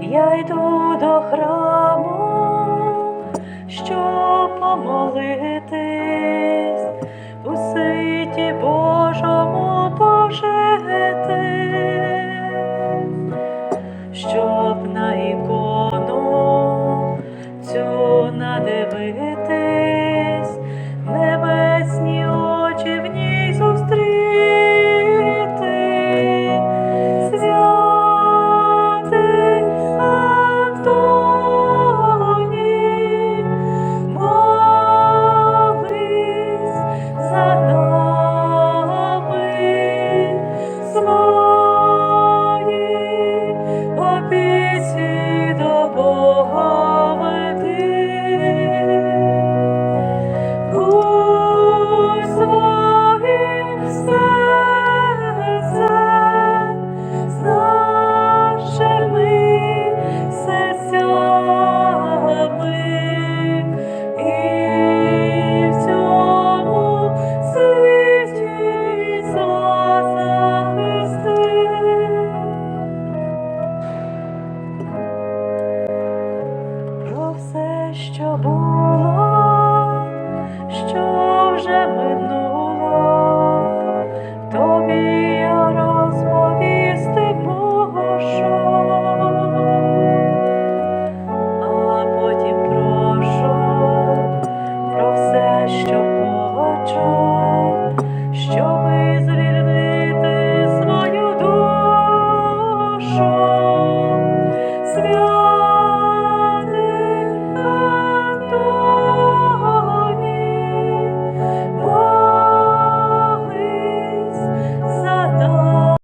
Я йду до храму, щоб помолитись, у світі Божому пожити. Щоб